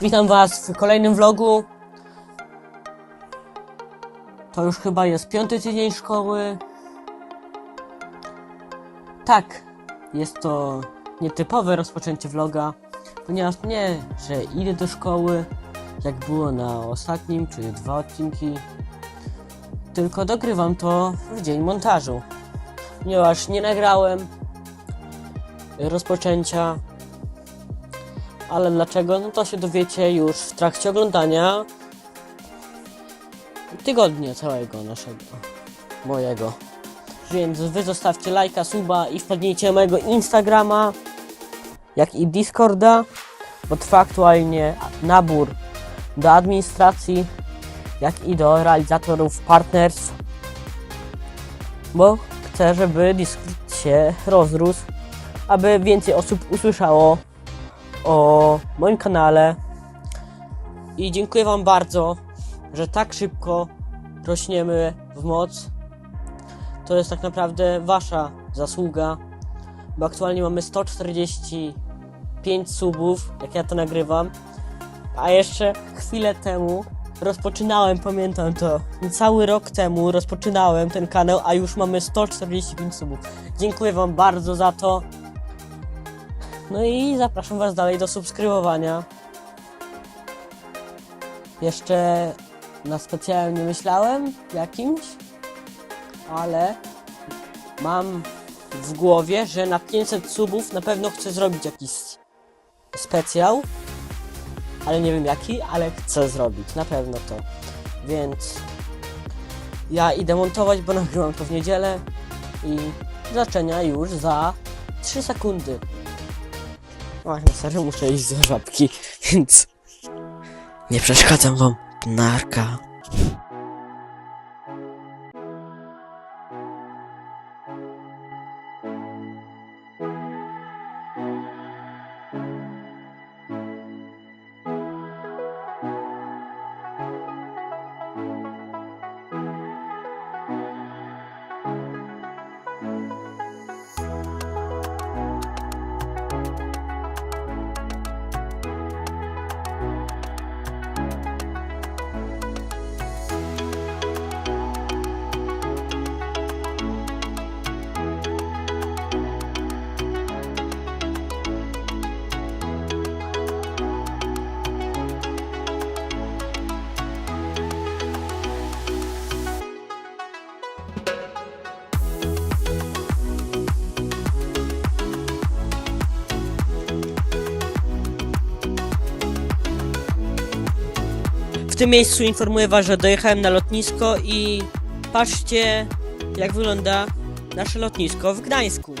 Witam Was w kolejnym vlogu. To już chyba jest piąty tydzień szkoły. Tak, jest to nietypowe rozpoczęcie vloga, ponieważ nie, że idę do szkoły, jak było na ostatnim, czyli dwa odcinki, tylko dogrywam to w dzień montażu. Ponieważ nie nagrałem rozpoczęcia ale dlaczego? No to się dowiecie już w trakcie oglądania tygodnia całego naszego, mojego. Więc wy zostawcie lajka, suba i wpadnijcie na mojego Instagrama, jak i Discorda, bo trwa aktualnie nabór do administracji, jak i do realizatorów partnerstw, bo chcę, żeby Discord się rozrósł, aby więcej osób usłyszało o moim kanale i dziękuję Wam bardzo, że tak szybko rośniemy w moc. To jest tak naprawdę Wasza zasługa, bo aktualnie mamy 145 subów, jak ja to nagrywam, a jeszcze chwilę temu rozpoczynałem, pamiętam to, cały rok temu rozpoczynałem ten kanał, a już mamy 145 subów. Dziękuję Wam bardzo za to. No i zapraszam Was dalej do subskrybowania. Jeszcze na specjalnie nie myślałem jakimś, ale mam w głowie, że na 500 subów na pewno chcę zrobić jakiś specjal, ale nie wiem jaki, ale chcę zrobić, na pewno to. Więc ja idę montować, bo nagrywam to w niedzielę i zaczenia już za 3 sekundy. Właśnie, serio muszę iść do żabki, więc nie przeszkadzam wam. Narka. Tym miejscu informuję was, że dojechałem na lotnisko i patrzcie jak wygląda nasze lotnisko w Gdańsku.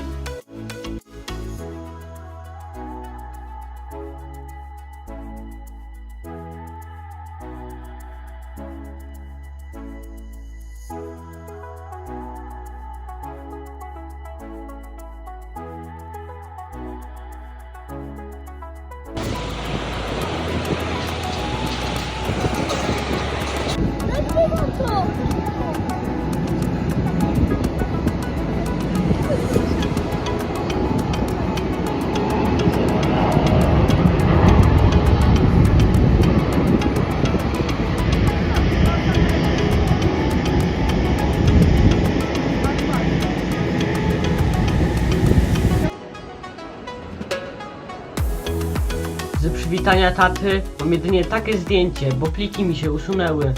Z przywitania taty mam jedynie takie zdjęcie, bo pliki mi się usunęły.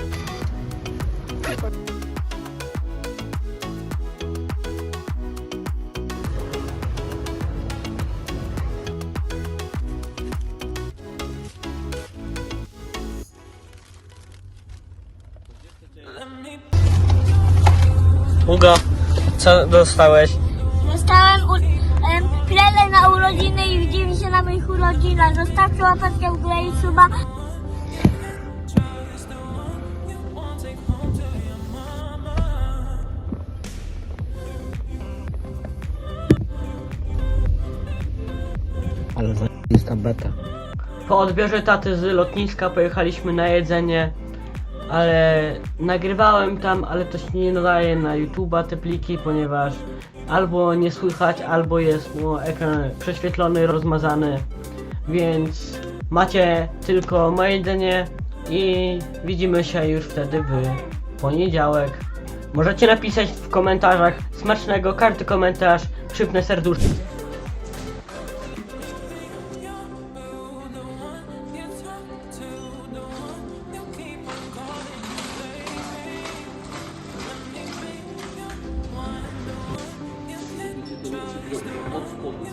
Ugo, co dostałeś? Dostałem u, em, na urodziny i na moich urodzinach. Zostawcie łapeczkę w górę i suba. Ale za jest ta beta. Po odbiorze taty z lotniska pojechaliśmy na jedzenie, ale nagrywałem tam, ale to się nie nadaje na YouTube'a te pliki, ponieważ albo nie słychać, albo jest mu ekran prześwietlony, rozmazany, więc macie tylko moje jedzenie i widzimy się już wtedy w poniedziałek. Możecie napisać w komentarzach smacznego, każdy komentarz, przypnę serduszko. 없을 것 같아.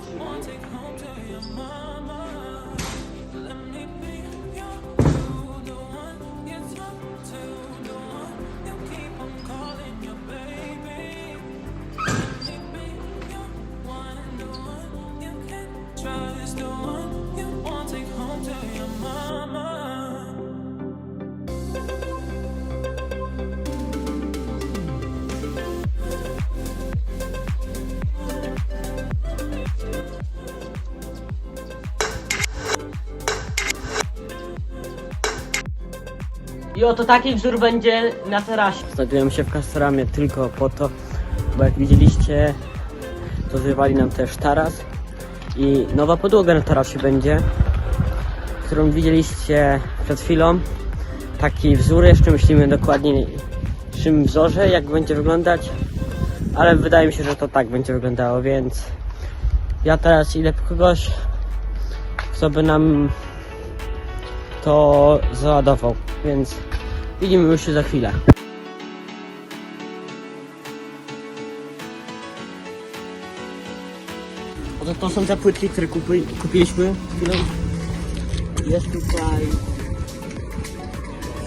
I oto taki wzór będzie na terasie. Znajduję się w Castoramie tylko po to, bo jak widzieliście, to zrywali nam też taras. I nowa podłoga na tarasie będzie, którą widzieliście przed chwilą. Taki wzór, jeszcze myślimy dokładnie czym wzorze, jak będzie wyglądać. Ale wydaje mi się, że to tak będzie wyglądało, więc ja teraz idę po kogoś, kto by nam to załadował, więc widzimy już się za chwilę. Oto to są te płytki, które kupi, kupiliśmy chwilą. Jest tutaj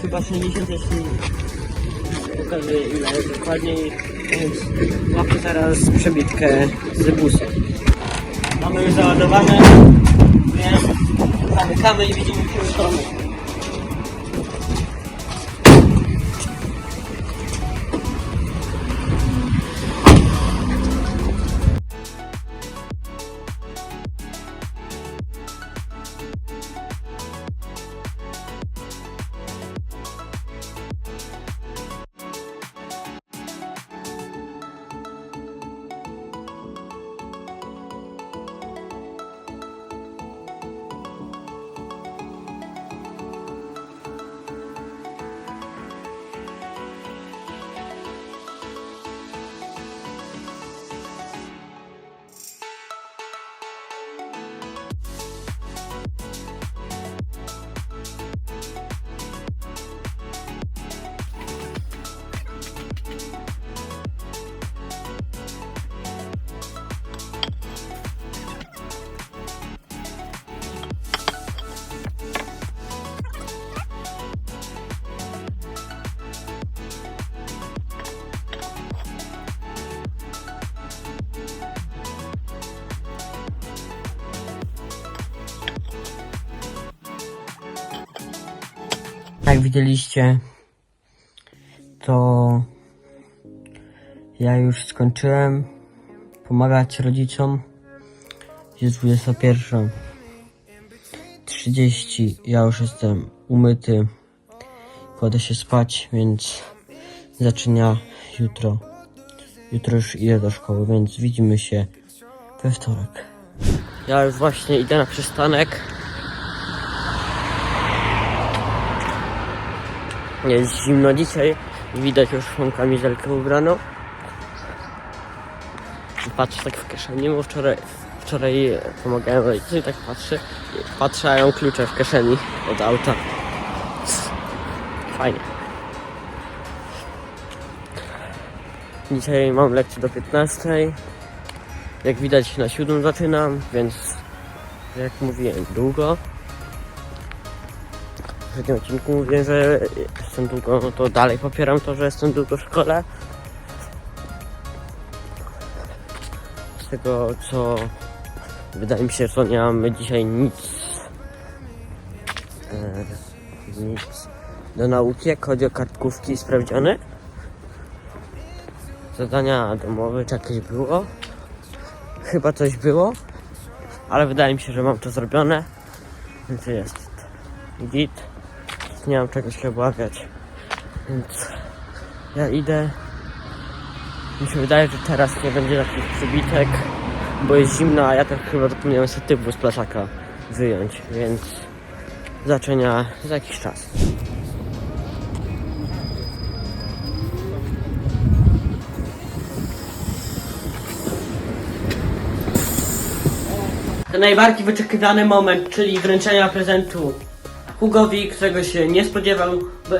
chyba 60 jeśli pokażę ile jest dokładniej, więc łapię teraz przebitkę z busu. Mamy już załadowane, więc zamykamy i widzimy się w. widzieliście, to ja już skończyłem pomagać rodzicom. Jest 21.30, ja już jestem umyty, kładę się spać, więc zaczyna jutro. Jutro już idę do szkoły, więc widzimy się we wtorek. Ja już właśnie idę na przystanek. Jest zimno dzisiaj. Widać już mam kamizelkę ubraną. Patrzę tak w kieszeni, bo wczoraj, wczoraj pomagałem rodzicom i tak patrzę. Patrzę, a klucze w kieszeni od auta. Fajnie. Dzisiaj mam lekcję do 15. Jak widać na 7 zaczynam, więc jak mówiłem, długo. Poprzednim odcinku mówiłem, że jestem długo, no to dalej popieram to, że jestem długo w szkole. Z tego co wydaje mi się, że nie mamy dzisiaj nic, e, nic do nauki, jak chodzi o kartkówki i. Zadania domowe czy jakieś było? Chyba coś było, ale wydaje mi się, że mam to zrobione, więc jest git nie mam czego się obawiać. Więc ja idę. Mi się wydaje, że teraz nie będzie takich przybitek, bo jest zimno, a ja tak chyba zapomniałem sobie typu z plecaka wyjąć, więc zobaczenia za jakiś czas. Ten najbardziej wyczekiwany moment, czyli wręczenia prezentu Hugowi, którego się nie spodziewał.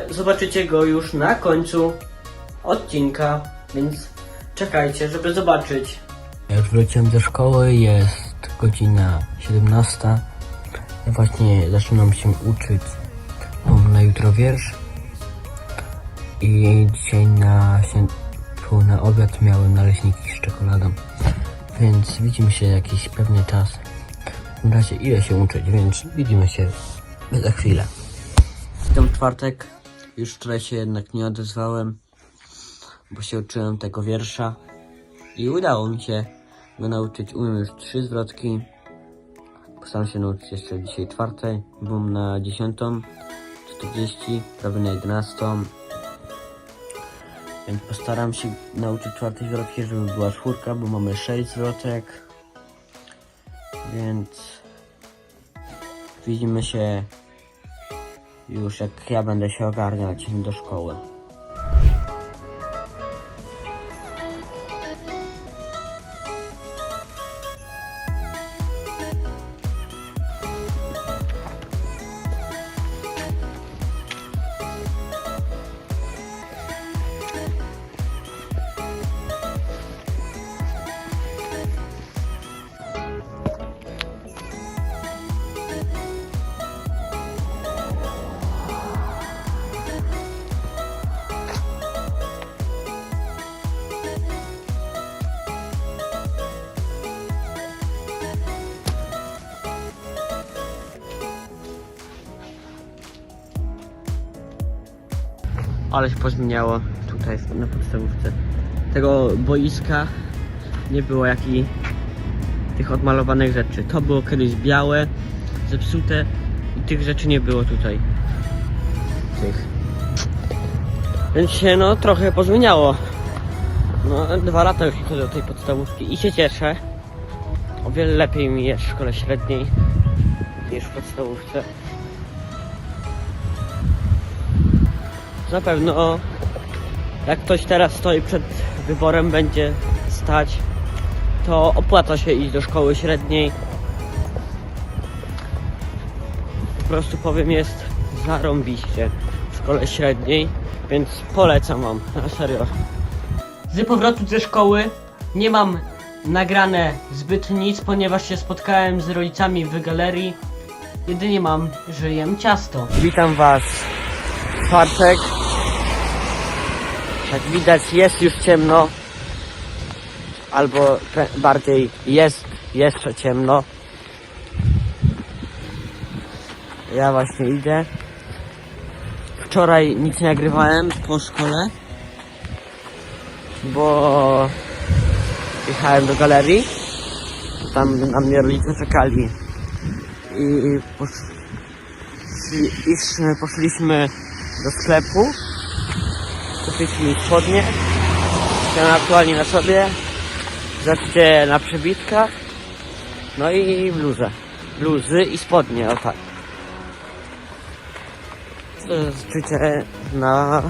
Zobaczycie go już na końcu odcinka, więc czekajcie, żeby zobaczyć. Ja już wróciłem do szkoły, jest godzina 17. Ja właśnie zaczynam się uczyć. Mam na jutro wiersz. I dzisiaj na, na obiad miałem naleśniki z czekoladą. Więc widzimy się jakiś pewny czas. W razie ile się uczyć, więc widzimy się za chwilę. Witam czwartek. Już wczoraj się jednak nie odezwałem, bo się uczyłem tego wiersza i udało mi się go nauczyć. Umiem już trzy zwrotki. Postaram się nauczyć jeszcze dzisiaj czwartej. Byłem na dziesiątą, 40, prawie na jedenastą. Więc postaram się nauczyć czwartej zwrotki, żeby była czwórka, bo mamy sześć zwrotek. Więc widzimy się już jak ja będę się ogarniać do szkoły. Ale się pozmieniało tutaj na podstawówce. Tego boiska nie było jak i tych odmalowanych rzeczy. To było kiedyś białe, zepsute i tych rzeczy nie było tutaj. Tych. Więc się no trochę pozmieniało. No dwa lata już chodzę do tej podstawówki i się cieszę. O wiele lepiej mi jest w szkole średniej niż w podstawówce. Na pewno jak ktoś teraz stoi przed wyborem, będzie stać, to opłaca się iść do szkoły średniej. Po prostu powiem, jest zarąbiście w szkole średniej, więc polecam wam, na serio. Z powrotu ze szkoły nie mam nagrane zbyt nic, ponieważ się spotkałem z rodzicami w galerii. Jedynie mam, że jem ciasto. Witam was w czwartek. Jak widać jest już ciemno. Albo bardziej jest jeszcze ciemno. Ja właśnie idę. Wczoraj nic nie nagrywałem po szkole. Bo jechałem do galerii. Tam na mnie rodzice czekali. I posz... i poszliśmy do sklepu kupiliśmy spodnie, ten aktualnie na sobie, wreszcie na przebitkach, no i bluzę. Bluzy i spodnie, o tak. Czucie na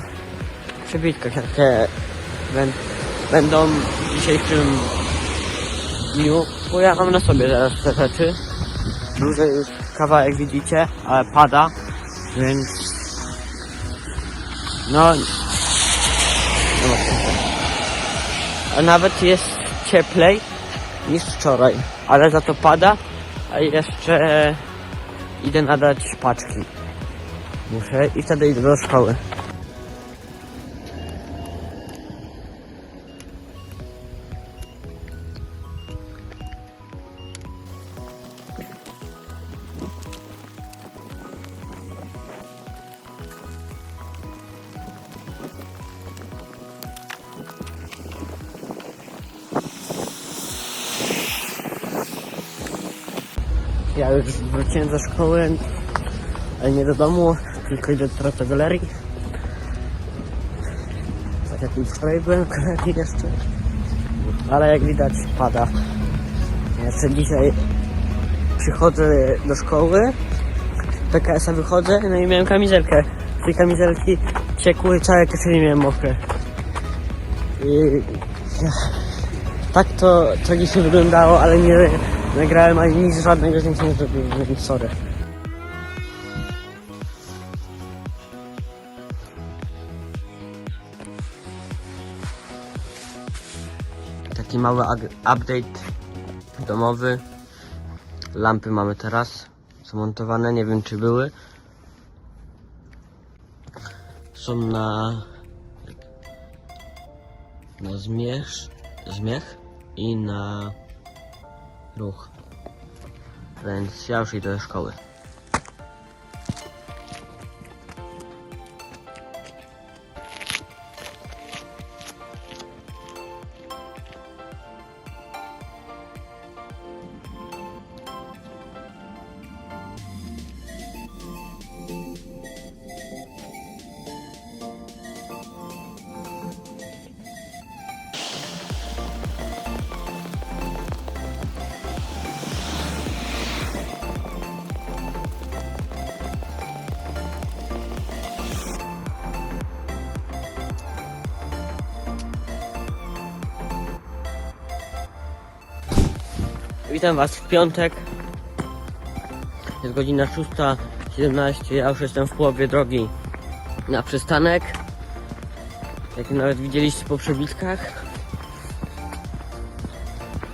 przebitkach, jakie bę- będą w dzisiejszym dniu, bo ja mam na sobie zaraz te rzeczy. Bluzę już kawałek widzicie, ale pada, więc no A nawet jest cieplej niż wczoraj, ale za to pada, a jeszcze idę nadać paczki. Muszę i wtedy idę do szkoły. Ja już wróciłem do szkoły, ale nie do domu, tylko idę teraz do galerii. Tak jak wczoraj byłem w galerii jeszcze. Ale jak widać pada. Jeszcze dzisiaj przychodzę do szkoły PKS-a wychodzę, no i miałem kamizelkę. Tej kamizelki ciekły całe kieszenie miałem mokre. I... Tak to tragicznie wyglądało, ale nie nagrałem ani nic, żadnego zdjęcia nie zrobiłem, sorry. Taki mały update domowy. Lampy mamy teraz zamontowane, nie wiem czy były. Są na na zmierzch, zmiech i na ruch. Więc ja już idę do szkoły. Witam Was w piątek. Jest godzina 6.17. Ja już jestem w połowie drogi na przystanek. Jak nawet widzieliście po przebitkach,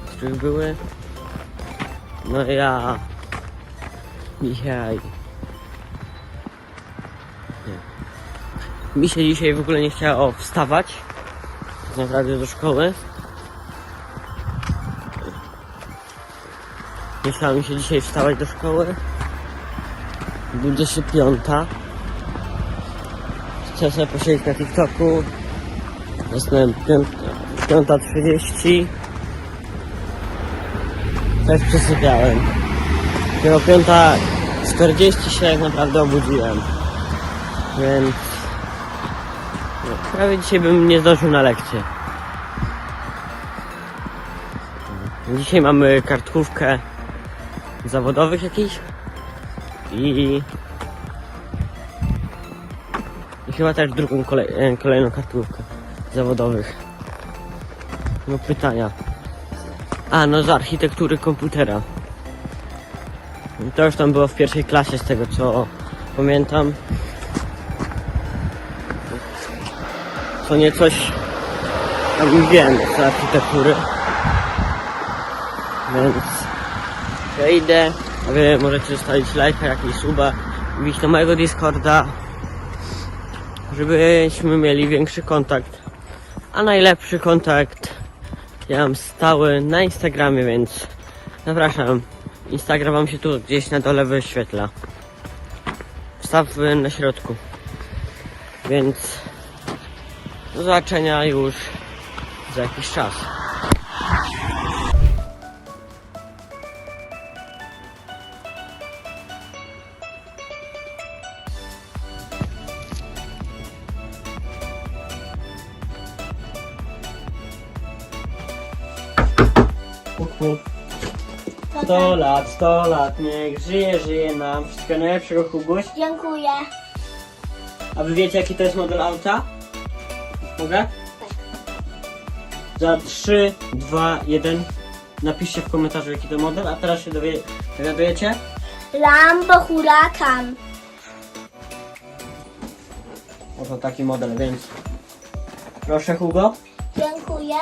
których były. No ja dzisiaj. Nie. Mi się dzisiaj w ogóle nie chciało wstawać. Tak naprawdę do szkoły. Chciało mi się dzisiaj wstawać do szkoły. 25. Chcę sobie posiedzieć na TikToku. Jestem 5.30. Też przysypiałem. Dopiero 5.40 się tak naprawdę obudziłem. Więc... No, prawie dzisiaj bym nie zdążył na lekcję. Dzisiaj mamy kartkówkę zawodowych jakichś i, i chyba też drugą kolej, e, kolejną kartkówkę zawodowych. No pytania. A no z architektury komputera. To już tam było w pierwszej klasie z tego co pamiętam. Co nie coś tam wiem z architektury. Więc a wy możecie zostawić lajka, jakiś suba, wbić na mojego Discorda, żebyśmy mieli większy kontakt. A najlepszy kontakt ja mam stały na Instagramie, więc zapraszam. Instagram wam się tu gdzieś na dole wyświetla. Wstaw na środku. Więc do zobaczenia już za jakiś czas. Sto lat, sto lat, niech żyje, żyje nam. Wszystkiego najlepszego, Kubuś. Dziękuję. A wy wiecie, jaki to jest model auta? Mogę? Za 3, 2, 1 napiszcie w komentarzu, jaki to model, a teraz się dowie, dowiadujecie? Lambo Huracan. Oto taki model, więc proszę Hugo. Dziękuję.